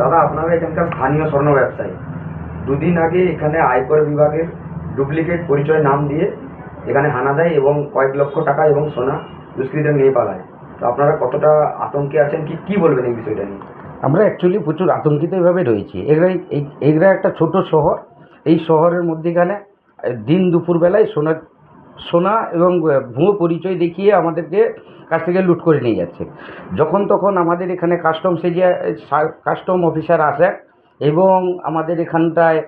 দাদা, আপনারা এখানকার স্থানীয় স্বর্ণ ব্যবসায়ী। দুদিন আগে এখানে আয়কর বিভাগের ডুপ্লিকেট পরিচয় নাম দিয়ে এখানে হানা দেয় এবং কয়েক লক্ষ টাকা এবং সোনা দুষ্কৃতীরা নিয়ে পালায়। তো আপনারা কতটা আতঙ্কে আছেন? কি কি বলবেন এই বিষয়টা নিয়ে? আমরা অ্যাকচুয়ালি প্রচুর আতঙ্কিত এভাবে রয়েছি এগুলো এগুলো একটা ছোট শহর। এই শহরের মধ্যেখানে দিন দুপুরবেলায় সোনা সোনা এবং ভুয়ো পরিচয় দেখিয়ে আমাদেরকে কাছ থেকে লুট করে নিয়ে যাচ্ছে। যখন তখন আমাদের এখানে কাস্টম সেজে কাস্টম অফিসার আসেন এবং আমাদের এখানটায়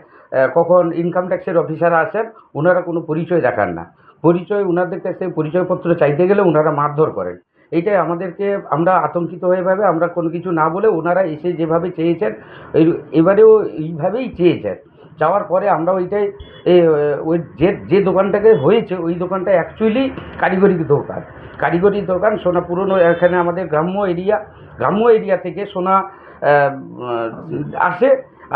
কখন ইনকাম ট্যাক্সের অফিসার আসেন ওনারা কোনো পরিচয় দেখান না। পরিচয় ওনাদের কাছে পরিচয়পত্র চাইতে গেলে ওনারা মারধর করেন। এইটাই আমাদেরকে, আমরা আতঙ্কিত হয়ে ভাবে আমরা কোনো কিছু না বলে ওনারা এসে যেভাবে চেয়েছেন এবারেও এইভাবেই চেয়েছেন। যাওয়ার পরে আমরা ওইটাই ওই যে যে দোকানটাকে হয়েছে, ওই দোকানটা অ্যাকচুয়ালি কারিগরি দোকান। কারিগরি দোকান সোনা পুরনো, এখানে আমাদের গ্রাম্য এরিয়া গ্রাম্য এরিয়া থেকে সোনা আসে,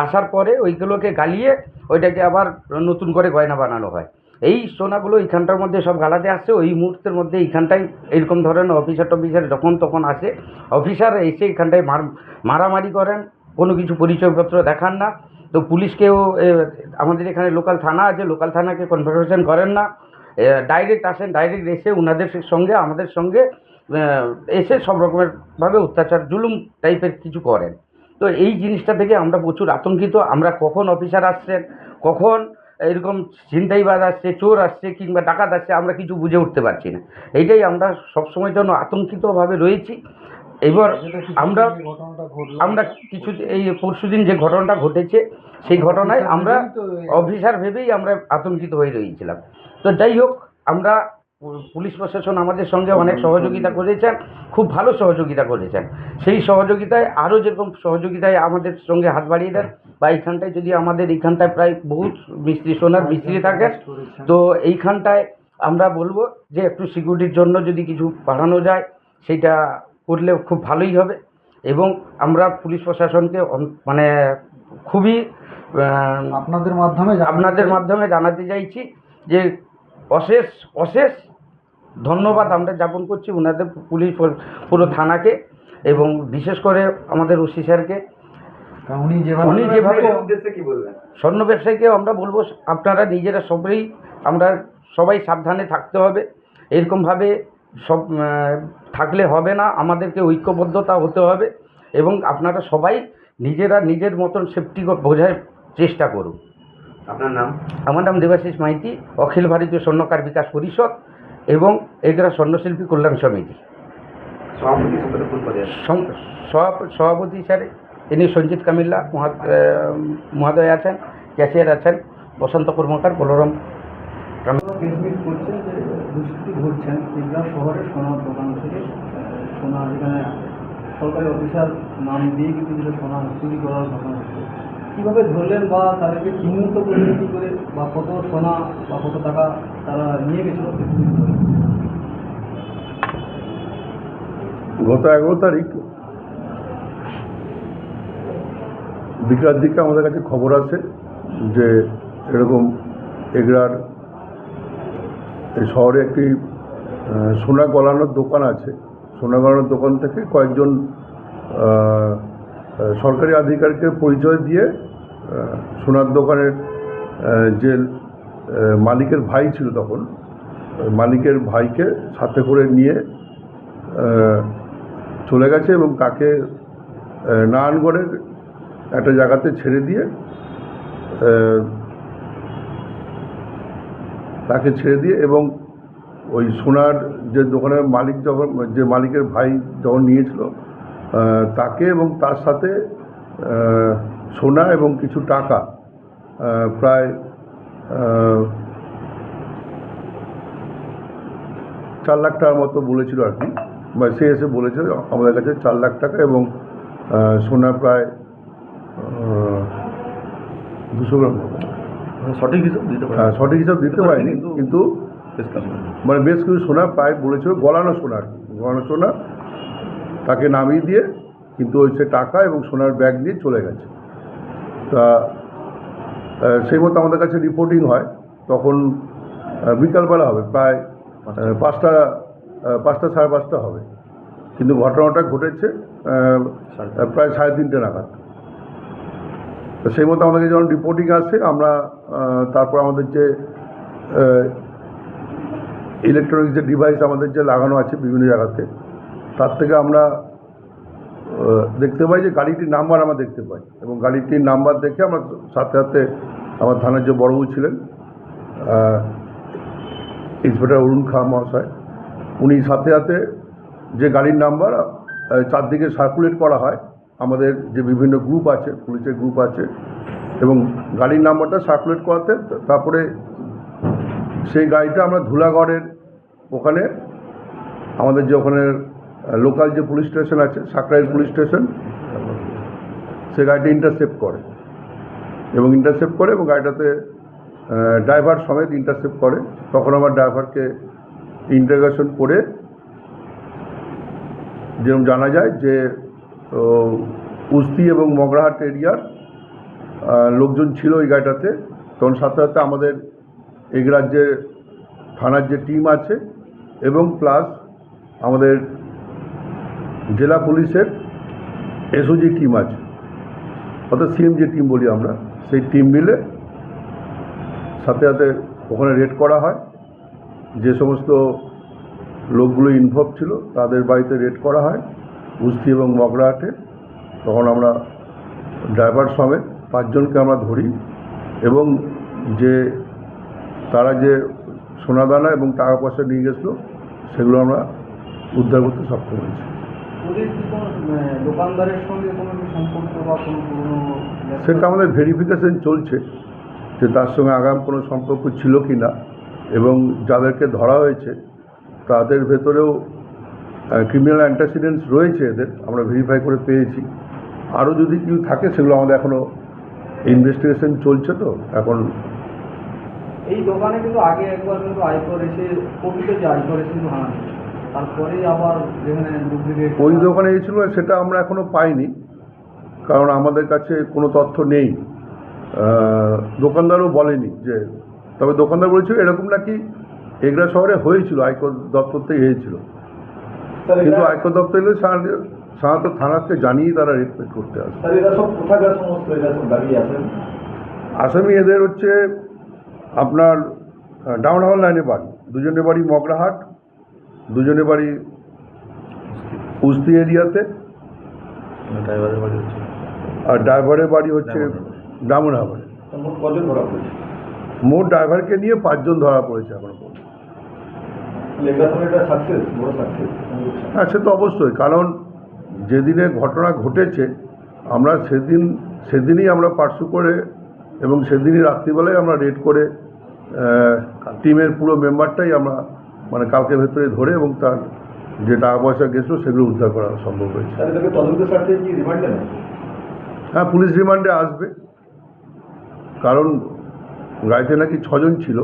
আসার পরে ওইগুলোকে গালিয়ে ওইটাকে আবার নতুন করে গয়না বানানো হয়। এই সোনাগুলো এইখানটার মধ্যে সব গালাতে আসছে, ওই মুহূর্তের মধ্যে এইখানটায় এরকম ধরনের অফিসার টফিসার যখন তখন আসে অফিসার এসে এখানটায় মার, মারামারি করেন, কোনো কিছু পরিচয়পত্র দেখান না। তো পুলিশকেও আমাদের এখানে লোকাল থানা আছে লোকাল থানাকে কনফার্মেশন করেন না। ডাইরেক্ট আসেন ডাইরেক্ট এসে ওনাদের সঙ্গে, আমাদের সঙ্গে এসে সব রকমেরভাবে অত্যাচার, জুলুম টাইপের কিছু করেন। তো এই জিনিসটা থেকে আমরা প্রচুর আতঙ্কিত, আমরা কখন অফিসার আসছেন, কখন এরকম ছিনতাইবাজ আসছে, চোর আসছে, কিংবা ডাকাত আসছে, আমরা কিছু বুঝে উঠতে পারছি না। এইটাই আমরা সবসময় জন্য আতঙ্কিতভাবে রয়েছি। এবার আমরা আমরা কিছু এই পরশুদিন যে ঘটনাটা ঘটেছে সেই ঘটনায় আমরা অফিসার ভেবেই আমরা আতঙ্কিত হয়ে রয়েছিলাম। তো যাই হোক আমরা পুলিশ প্রশাসন আমাদের সঙ্গে অনেক সহযোগিতা করেছেন খুব ভালো সহযোগিতা করেছেন। সেই সহযোগিতায় আরও যেরকম সহযোগিতায় আমাদের সঙ্গে হাত বাড়িয়ে দেন বা এইখানটায় যদি আমাদের এইখানটায় প্রায় বহুত মিস্ত্রি সোনার মিস্ত্রি থাকেন তো এইখানটায় আমরা বলব যে একটু সিকিউরিটির জন্য যদি কিছু বাড়ানো যায় সেটা করলে খুব ভালোই হবে এবং আমরা পুলিশ প্রশাসনকে মানে খুবই আপনাদের মাধ্যমে আপনাদের মাধ্যমে জানাতে চাইছি যে অশেষ অশেষ ধন্যবাদ আমরা যাপন করছি ওনাদের পুলিশ পুরো থানাকে এবং বিশেষ করে আমাদের ওসি স্যারকে। উনি যেভাবে উনি যেভাবে স্বর্ণ ব্যবসায়ীকেও আমরা বলব আপনারা নিজেরা সবাই আমরা সবাই সাবধানে থাকতে হবে। এরকমভাবে সব থাকলে হবে না আমাদেরকে ঐক্যবদ্ধতা হতে হবে এবং আপনারা সবাই নিজেরা নিজের মতন সেফটি বোঝার চেষ্টা করুন। আপনার নাম? আমার নাম দেবাশিস মাইতি অখিল ভারতীয় স্বর্ণকার বিকাশ পরিষদ এবং এগরা স্বর্ণশিল্পী কল্যাণ সমিতি। সভাপতি স্যার ইনি সঞ্জিত কামিল্লা মহোদয় আছেন ক্যাশিয়ার আছেন বসন্ত কর্মকার বলরাম কামিল ফেসবুক করছে যে দুষ্কৃতি ঘটছেন তিনটা শহরে সোনার দোকান থেকে সোনা, যেখানে সরকারি অফিসার নাম দিয়ে কিন্তু যেটা সোনা চুরি করার ঘটনা হচ্ছে কীভাবে ধরলেন বা তাদেরকে চিহ্নিত করলেন কী করে, বা কত সোনা বা কত টাকা তারা নিয়ে গেছিল? গত এগারো তারিখ বিকাল দিকে আমাদের কাছে খবর আছে যে এরকম এগরার শহরে একটি সোনা গলানোর দোকান আছে। সোনা গলানোর দোকান থেকে কয়েকজন সরকারি আধিকারিকের পরিচয় দিয়ে সোনার দোকানের যে মালিকের ভাই ছিল তখন মালিকের ভাইকে সাথে করে নিয়ে চলে গেছে এবং তাকে নারায়ণগড়ের একটা জায়গাতে ছেড়ে দিয়ে তাকে ছেড়ে দিয়ে এবং ওই সোনার যে দোকানের মালিক যখন, যে মালিকের ভাই যখন নিয়েছিল তাকে এবং তার সাথে সোনা এবং কিছু টাকা প্রায় চার লাখ টাকার মতো বলেছিল আর কি বা সে এসে বলেছে, আমাদের কাছে চার লাখ টাকা এবং সোনা প্রায় দুশো গ্রাম। সঠিক হিসাব দিতে পারে হ্যাঁ, সঠিক হিসাব দিতে পারিনি কিন্তু মানে বেশ কিছু সোনা প্রায় বলেছিল গলানো সোনা আর কি। গলানো সোনা তাকে নামিয়ে দিয়ে কিন্তু ওই সে টাকা এবং সোনার ব্যাগ নিয়ে চলে গেছে। তা সেই মতো আমাদের কাছে রিপোর্টিং হয় তখন বিকালবেলা হবে প্রায় পাঁচটা। পাঁচটা সাড়ে পাঁচটা হবে। কিন্তু ঘটনাটা ঘটেছে প্রায় সাড়ে তিনটে নাগাদ। তো সেই মতো আমাদেরকে যখন রিপোর্টিং আসে, আমরা তারপর আমাদের যে ইলেকট্রনিক্স যে ডিভাইস আমাদের যে লাগানো আছে বিভিন্ন জায়গাতে, তার থেকে আমরা দেখতে পাই যে গাড়িটির নাম্বার আমরা দেখতে পাই এবং গাড়িটির নাম্বার দেখে আমরা সাথে সাথে আমার থানার যে বড়বু ছিলেন ইন্সপেক্টর অরুণ খা মহাশয়, উনি সাথে সাথে যে গাড়ির নাম্বার চারদিকে সার্কুলেট করা হয়। আমাদের যে বিভিন্ন গ্রুপ আছে, পুলিশের গ্রুপ আছে, এবং গাড়ির নাম্বারটা সার্কুলেট করাতে, তারপরে সেই গাড়িটা আমরা ধুলাগড়ের ওখানে, আমাদের যে ওখানে লোকাল যে পুলিশ স্টেশন আছে, সাকরাইল পুলিশ স্টেশন সে গাড়িটা ইন্টারসেপ্ট করে। এবং ইন্টারসেপ্ট করে এবং গাড়িটাতে ড্রাইভার সমেত ইন্টারসেপ্ট করে। তখন আমার ড্রাইভারকে ইন্টারগেশন করে যেরকম জানা যায় যে ও, উস্তি এবং মগরাহাট এরিয়ার লোকজন ছিল ওই গাড়িটাতে। তখন সাথে সাথে আমাদের এই রাজ্যের থানার যে টিম আছে এবং প্লাস আমাদের জেলা পুলিশের এসওজি টিম আছে অর্থাৎ সিএম যে টিম বলি আমরা সেই টিম মিলে সাথে সাথে ওখানে রেড করা হয়। যে সমস্ত লোকগুলো ইনভলভ ছিল তাদের বাড়িতে রেড করা হয়। উস্তি এবং মগরাহাটে তখন আমরা ড্রাইভার সমেত পাঁচজনকে আমরা ধরি এবং যে তারা যে সোনাদানা এবং টাকা পয়সা নিয়ে গেছিল সেগুলো আমরা উদ্ধার করতে সক্ষম হয়েছি। সেটা আমাদের ভেরিফিকেশন চলছে যে তার সঙ্গে আগাম কোনো সম্পর্ক ছিল কি না এবং যাদেরকে ধরা হয়েছে তাদের ভেতরেও ক্রিমিনাল অ্যান্টাসিডেন্টস রয়েছে এদের আমরা ভেরিফাই করে পেয়েছি। আরও যদি কেউ থাকে সেগুলো আমাদের এখনও ইনভেস্টিগেশন চলছে তো এখন এই দোকানে কিন্তু আগে একবার কিন্তু এসে প্রকৃত যে এসে কিন্তু হানা দিয়েছে। আবার যেখানে ডুপ্লিকেট ওই দোকানে এসেছিল সেটা আমরা এখনও পাইনি কারণ আমাদের কাছে কোনো তথ্য নেই। দোকানদারও বলেনি যে তবে দোকানদার বলেছিল এরকম নাকি এগরা শহরে হয়েছিল আয়কর দপ্তর থেকে হয়েছিল। কিন্তু আয়কর দপ্তর এলে সাধারণত- থানাকে জানিয়ে তারা রেসপেক্ট করতে আসে। স্যার এরা সব কোথাকার সমস্ত এরা সব দাঁড়িয়ে আছেন? আসামি এদের হচ্ছে আপনার ডাউন হাওয়ার লাইনে বাড়ি। দুজনের বাড়ি মগরাহাট দুজনের বাড়ি উস্তি এরিয়াতে। ড্রাইভারের বাড়ি হচ্ছে। আর ড্রাইভারের বাড়ি হচ্ছে ডামন হাওয়ারে মোট কজন ধরা পড়েছে? মোট ড্রাইভারকে নিয়ে পাঁচজন ধরা পড়েছে এখন পর্যন্ত লেখা তো এটা সাকসেস বড় সাকসেস হ্যাঁ সে তো অবশ্যই কারণ যেদিনে ঘটনা ঘটেছে আমরা সেদিন সেদিনই আমরা পার্সু করে এবং সেদিনই রাত্রিবেলায় আমরা রেড করে টিমের পুরো মেম্বারটাই আমরা মানে কালকে ভেতরে ধরে এবং তার যে টাকা পয়সা গেছিল সেগুলো উদ্ধার করা সম্ভব হয়েছে। হ্যাঁ পুলিশ রিমান্ডে আসবে। কারণ গাড়িতে নাকি ছজন ছিল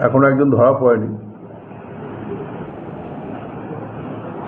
এখনও একজন ধরা পড়েনি।